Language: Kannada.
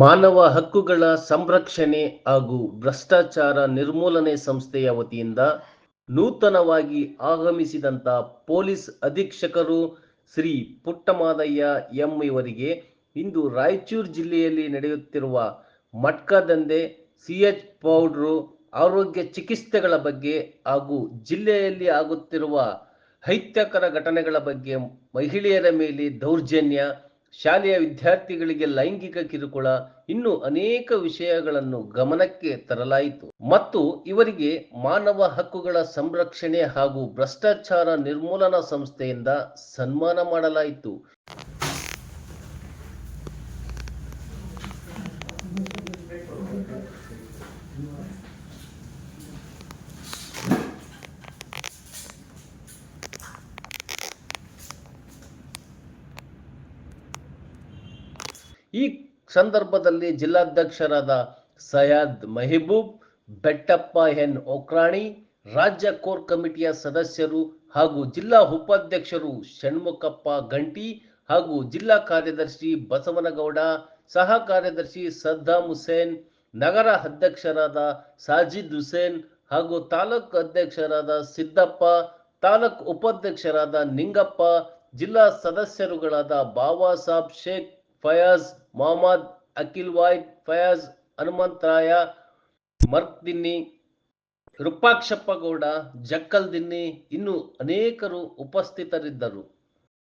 ಮಾನವ ಹಕ್ಕುಗಳ ಸಂರಕ್ಷಣೆ ಹಾಗೂ ಭ್ರಷ್ಟಾಚಾರ ನಿರ್ಮೂಲನೆ ಸಂಸ್ಥೆಯ ವತಿಯಿಂದ ನೂತನವಾಗಿ ಆಗಮಿಸಿದಂತ ಪೊಲೀಸ್ ಅಧೀಕ್ಷಕರು ಶ್ರೀ ಪುಟ್ಟಮಾದಯ್ಯ ಎಂ ಇವರಿಗೆ ಇಂದು ರಾಯಚೂರು ಜಿಲ್ಲೆಯಲ್ಲಿ ನಡೆಯುತ್ತಿರುವ ಮಟ್ಕಾ ದಂಧೆ ಸಿಎಚ್ ಪೌಡ್ರು, ಆರೋಗ್ಯ ಚಿಕಿತ್ಸೆಗಳ ಬಗ್ಗೆ ಹಾಗೂ ಜಿಲ್ಲೆಯಲ್ಲಿ ಆಗುತ್ತಿರುವ ಹೈತ್ಯಕರ ಘಟನೆಗಳ ಬಗ್ಗೆ ಮಹಿಳೆಯರ ಮೇಲೆ ದೌರ್ಜನ್ಯ ಶಾಲೆಯ ವಿದ್ಯಾರ್ಥಿಗಳಿಗೆ ಲೈಂಗಿಕ ಕಿರುಕುಳ ಇನ್ನು ಅನೇಕ ವಿಷಯಗಳನ್ನು ಗಮನಕ್ಕೆ ತರಲಾಯಿತು. ಮತ್ತು ಇವರಿಗೆ ಮಾನವ ಹಕ್ಕುಗಳ ಸಂರಕ್ಷಣೆ ಹಾಗೂ ಭ್ರಷ್ಟಾಚಾರ ನಿರ್ಮೂಲನಾ ಸಂಸ್ಥೆಯಿಂದ ಸನ್ಮಾನ ಮಾಡಲಾಯಿತು. ಈ ಸಂದರ್ಭದಲ್ಲಿ ಜಿಲ್ಲಾಧ್ಯಕ್ಷರಾದ ಸಯದ್ ಮೆಹಬೂಬ್, ಬೆಟ್ಟಪ್ಪ ಎನ್ ಒಕ್ರಾಣಿ, ರಾಜ್ಯ ಕೋರ್ ಕಮಿಟಿಯ ಸದಸ್ಯರು ಹಾಗೂ ಜಿಲ್ಲಾ ಉಪಾಧ್ಯಕ್ಷರು ಷಣ್ಮುಖಪ್ಪ ಗಂಟಿ ಹಾಗೂ ಜಿಲ್ಲಾ ಕಾರ್ಯದರ್ಶಿ ಬಸವನಗೌಡ, ಸಹ ಕಾರ್ಯದರ್ಶಿ ಸದ್ದಾಂ ಹುಸೇನ್, ನಗರ ಅಧ್ಯಕ್ಷರಾದ ಸಾಜಿದ್ ಹುಸೇನ್ ಹಾಗೂ ತಾಲೂಕು ಅಧ್ಯಕ್ಷರಾದ ಸಿದ್ದಪ್ಪ, ತಾಲೂಕು ಉಪಾಧ್ಯಕ್ಷರಾದ ನಿಂಗಪ್ಪ, ಜಿಲ್ಲಾ ಸದಸ್ಯರುಗಳಾದ ಬಾಬಾ ಸಾಬ್ ಶೇಖ್ ಫಯಾಜ್ ಮೊಹಮ್ಮದ್ ಅಖಿಲ್ ವಾಯ್, ಫಯಾಜ್ ಹನುಮಂತರಾಯ ಮರ್ಕ್ ದಿನ್ನಿ, ರೂಪಾಕ್ಷಪ್ಪ ಗೌಡ, ಜಕ್ಕಲ್ ದಿನ್ನಿ ಇನ್ನು ಅನೇಕರು ಉಪಸ್ಥಿತರಿದ್ದರು.